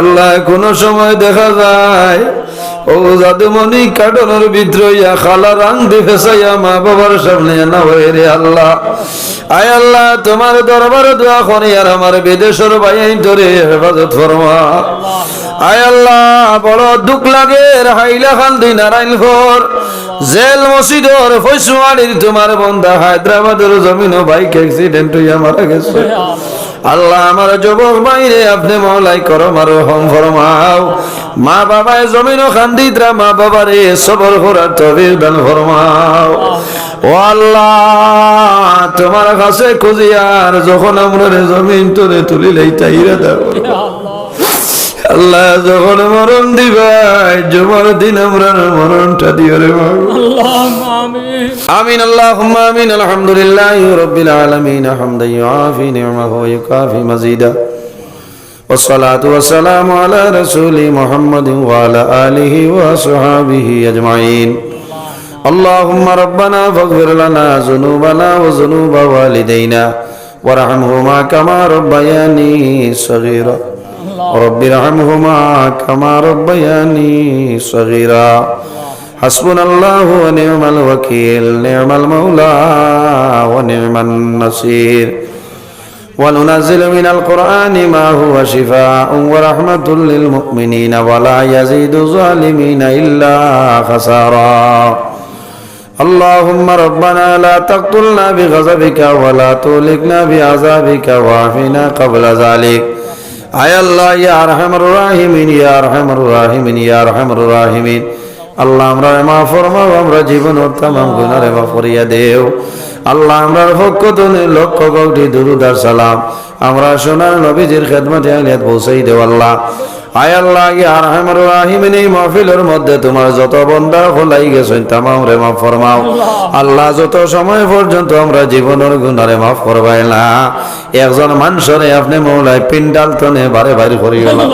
আল্লাহ, কোন সময় দেখা যায়, ও জাদুমণি কাটনের ভিতরইয়া খালা রাং দেখে মা বাবার সামনে না হয়ে রে আল্লাহ। আয় আল্লাহ, তোমার দরবারে দোয়া করি আর আমার বিদেশের বাইন ধরে হেফাজত ফরমা। আয় আল্লাহ, বড় দুঃখ লাগে হাইলা খান দুই নারায়ণপুর জেল মসজিদর ফৈসুয়ারির তোমার বন্ধা হায়দ্রাবাদের জমিন বাইক অ্যাক্সিডেন্ট হইয়া মারা গেছে। আল্লাহ আমার যুবক বাইরে আপনি মহলাই করো মারো হম ফরমাও। মা বাবায় জমিন খান্দিতরা মা বাবারে সবর করার তবির দান ফরমাও। ও আল্লাহ, তোমার কাছে খুঁজিয়ার যখন আমরা জমিন তোরে তুলি লাইতাইরা দাও। আল্লাহ যখন মরণ দিবাই জমার দিন আমরা মরণটা দিও রে বাবা آمين اللهم آمين الحمد لله رب العالمين حمدا يعافي نعمه ويكافي مزيدا والصلاة والسلام على رسول محمد وعلى آله وصحابه أجمعين اللهم ربنا فاغفر لنا ذنوبنا وذنوب والدينا وارحمهما كما ربياني صغيرا رب ارحمهما كما ربياني صغيرا حسبنا الله ونعم الوكيل نعم المولى ونعم النصير وننزل من القرآن ما هو شفاء ورحمة للمؤمنين ولا يزيد الظالمين إلا خسارا اللهم ربنا لا تقتلنا بغضبك ولا تهلكنا بعذابك وعافنا قبل ذلك আয় আল্লাহ, ইয়া আরহামুর রাহিমিন, ইয়া আরহামুর রাহিমিন, ইয়া আরহামুর রাহিমিন। আমরা মা ফরমাও, আমরা জীবন তামাম গুনারে দেও। আল্লাহ আমরা পক্ষ তুমি লক্ষ কোটি দুরুদার সালাম। আমরা সোনার নবীজির খেদমতে আলিয়াত পৌঁছাই দেও আল্লাহ। আয় আল্লাহ ইয়া আরহামুর রাহিমিন এই মাহফিলের মধ্যে তোমার যত বন্দা খোলাই গেছেন তামাম রে মাফ ফরমাও। আল্লাহ। যত সময় পর্যন্ত আমরা জীবনের গুণারে মাফ করবাই না একজন মানুষরে আপনি মৌলায় পিন্ডাল তনে বারে বারে করিও না।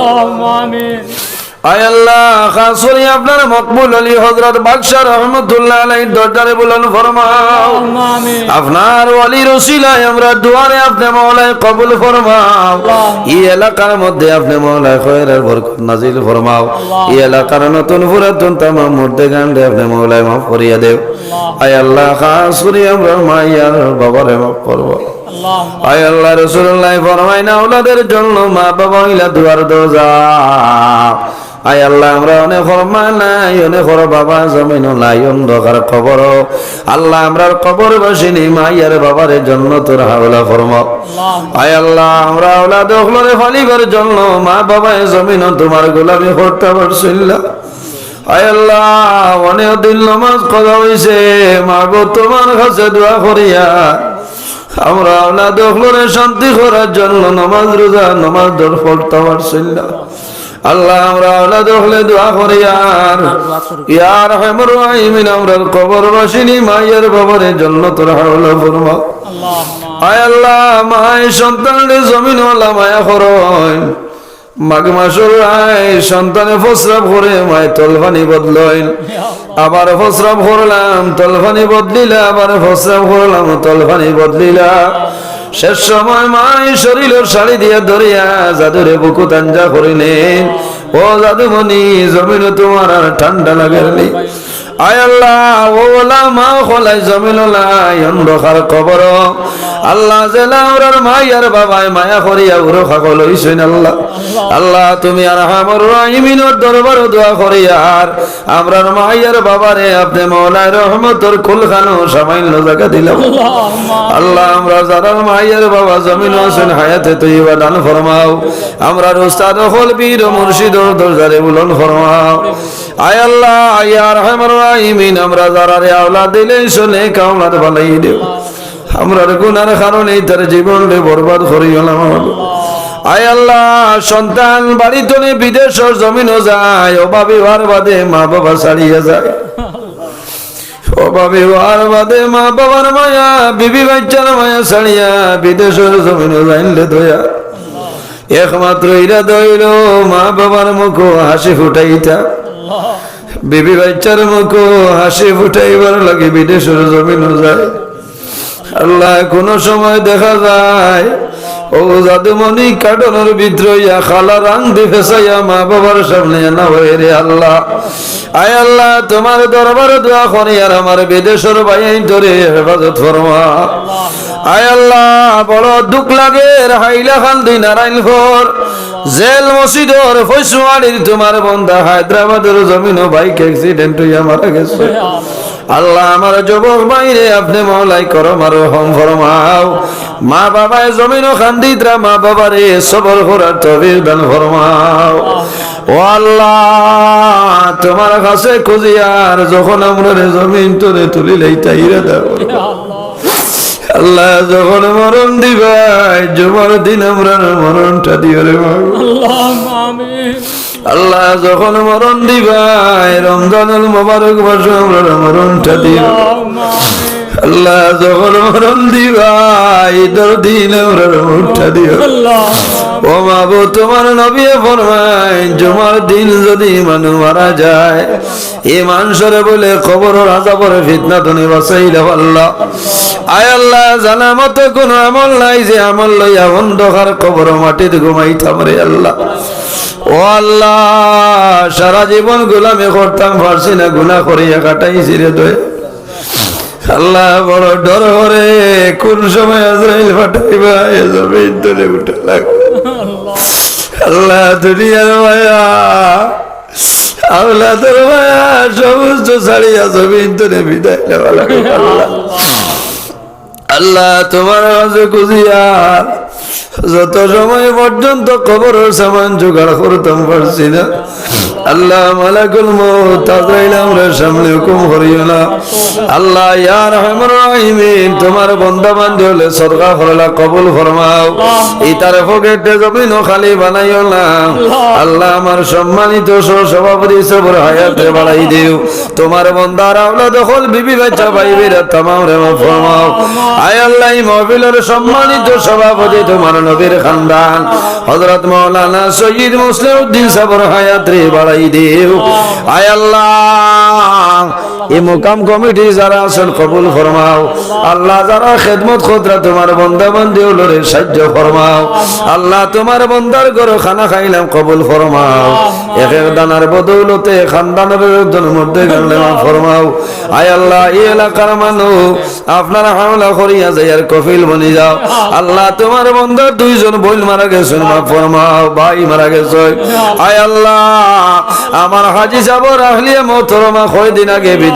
আয় আল্লাহ খাস করে আপনার মকবুল আলী হযরত বাদশাহ রহমতুল্লাহ আলাইহির দরবারে বলুন ফরমাও। আপনার ওয়ালি রসিলায় আমরা দুয়ারে আপনি মওলায় কবুল ফরমাও। এই এলাকার মধ্যে আপনি মওলায় খয়রের বরকত নাজিল ফরমাও। এই এলাকার নতুন পুরাতন তামাম মুর্দে গান্ডে আপনি মওলায় মাফ করিয়া দেও। আয় আল্লাহ খাস করে আমরা মাইয়ার বাবারে মাফ করব। আয় আল্লাহ রসুল্লাহ ফরমাই না ওলাদের জন্য মা বাবা হইলা দুয়ার দরজা। আয় আল্লাহ আমরা অনেক ফরমা নাই অনেক ফর বাবা জমিন নাই অন্ধকার খবর আল্লাহ আমরার কবর বসিনি মাইয়ার বাবারের জন্য তোর হাওলা ফরম। আয় আল্লাহ আমরা ওলা দখলরে ফালিবার জন্য মা বাবায় জমিন তোমার গোলামি পারছিল। আয় আল্লাহ অনেক দিন নমাজ কথা হয়েছে মা গো তোমার কাছে দোয়া করিয়া আমরা আল্লাহ দখলরে শান্তি করার জন্য নমাজ রোজা নমাজ দর পড়তে পারছিল। আল্লাহ আমরা আল্লাহ দখলে দোয়া করি আর। ইয়ার হেমর আইমিন আমরা কবর বাসিনী মায়ের বাবারের জন্য তোর হাওলা ফরমা আয় আল্লাহ মায় সন্তানের জমিন ওলা মায়া করয় মাঘ মাসের আয় সন্তানে ফসরাব করে মায় তলফানি বদলইন আবার ফসরাব করলাম তলফানি বদলিলা আবার ফসরাব করলাম তলফানি বদলিলা। শেষ সময় মাই শরীরের শাড়ি দিয়ে ধরিয়া জাদুরে বুকু তাঞ্জা করিলেন ও জাদুমণি জমিন তোমার আর ঠান্ডা লাগেনি আয় আল্লাহ ওলা মা খোলাই জমিন লাই অন্ধকার কবর। আল্লাহ জেলা ওরার মাইয়ার বাবাই মায়া করিয়া উরো খাকল হইছেন আল্লাহ। আল্লাহ, তুমি আর আমার রাহিমিনের দরবার দোয়া করিয়ার আমরার মাইয়ার বাবারে আপনি মৌলায় রহমতর কুলখানো সামান্য জায়গা দিলাম আল্লাহ, আমরা যারা মাইয়ার বাবা জমিন আছেন হায়াতে তুই দান ফরমাও। আমরা উস্তাদ হল বীর মুর্শিদ দরজারে বুলন ফরমাও। আয় আল্লাহ ইয়ার রহমান রাহিমিন, আমরা যারা রে আওলাদ দিলে শুনে কাওলাদ বালাই দেও আমরার গুনার কারণে তার জীবন রে বরবাদ করি গেলাম আয় আল্লাহ, সন্তান বাড়ি তোলে বিদেশের জমিনও যায়, অভাবী হওয়ার বাদে মা বাবা ছাড়িয়ে যায়। অভাবী হওয়ার বাদে মা বাবার মায়া, বিবি বাচ্চার মায়া ছাড়িয়া বিদেশের জমিনও যাইলে দয়া। একমাত্র ইরা দইল মা বাবার মুখ হাসি ফুটাইতা। বিবি বাচ্চার মুখ হাসি ফুটাইবার লাগে বিদেশের জমিন যায়। আল্লাহ কোন সময় দেখা যায়, ও জাদুমণি কাটনের ভিতরইয়া খালা রাং দি ফেসাইয়া মা বাবার সামনে না হয়ে রে আল্লাহ। আয় আল্লাহ, তোমার দরবারে দোয়া করি আর আমার বিদেশের বাইন ধরে হেফাজত ফরমা। আয় আল্লাহ, বড় দুঃখ লাগে হাইলা খান দুই নারায়ণপুর। জেল মসজিদর ফৈসুয়ারির তোমার বন্ধা হায়দ্রাবাদের জমিন বাইক অ্যাক্সিডেন্ট হইয়া মারা গেছে। আল্লাহ। আমার যুবক বাইরে আপনি মহলাই করো মারো হম ফরমাও। মা বাবায় জমিন খান্দিতরা মা বাবারে সবর করার তবির দান ফরমাও। ও আল্লাহ তোমার কাছে খুঁজিয়ার যখন আমরা জমিন তোরে তুলিলেই তাইরা দাও। আল্লাহ যখন মরণ দিবাই জুমার দিন আমরা মরণটা দিও রে আল্লাহ যখন মরণ দিবাই রমজানুল মোবারক মাসে আমরা মরণটা দিও আল্লাহ যখন মরণ দিবাই ঈদের দিন আমরা মরণটা দিও আল্লাহ ও মাবু তোমার নবী ফরমাই জমার দিন যদি মানুষ মারা যায় এ মানুষরে বলে খবর রাজাবরে ফিতনা তুমি বাসাইলে আল্লাহ। আয় আল্লাহ, জানা মতো কোন আমল নাই যে আমল লইয়া অন্ধকার কবর মাটিতে ঘুমাইতাম রে আল্লাহ। ও আল্লাহ, সারা জীবন গোলামি করতাম পারছি না গুনা করিয়া কাটাইছি রে দয়ে আল্লাহ, বড় ডর করে কোন সময় আজরাইল ফাটাইবা, এ জমিন তোরে উঠে লাগবে আল্লাহ দুনিয়ার মায়া আল্লাহ তোর মায়া সমস্ত ছাড়িয়া জমিন তোরে বিদায় নেওয়া লাগবে। আল্লাহ আল্লাহ তোমার মাঝে খুঁজিয়া যত সময় পর্যন্ত খবরের সামান জোগাড় করতাম পারছি না। আল্লাহ মালাকুল আমরা সামনে হুকুম করিও না। আল্লাহ ইয়া রহমান তোমার বন্ধা বান্ধব হলে সরকার হলা কবুল ফরমাও। ইতার পকেটে জমিন খালি বানাইও না। আল্লাহ। আমার সম্মানিত সভাপতি সবর হায়াতে বাড়াই দিও। তোমার বন্দার আওলা দখল বিবি বাচ্চা ভাইবিরা তামাম রে ফরমাও। আয় আল্লাহ এই মহফিলের সম্মানিত সভাপতি তোমার নবীর খানদান। হযরত মাওলানা সৈয়দ মুসলিম উদ্দিন সাবর হায়াত বাড়াই দেও। আয় আল্লাহ। এই মোকাম কমিটি যারা আছেন কবুল ফরমাও। আল্লাহ যারা খেদমত খোদরা তোমার বন্দা বন্দি উলরে সাহায্য ফরমাও। আল্লাহ তোমার বন্দার ঘর খানা খাইলাম কবুল ফরমাও। এক এক দানার বদৌলতে খানদানের মধ্যে গেলে ফরমাও। আয় আল্লাহ এই এলাকার মানুষ আপনারা হামলা করিয়া যাই আর কফিল বনি যাও। আল্লাহ তোমার বন্দার দুইজন বইল মারা গেছেন মা ফরমাও ভাই মারা গেছে আয় আল্লাহ আমার হাজি যাব রাহলিয়া মোহতরমা কয়দিন আগে বিদায়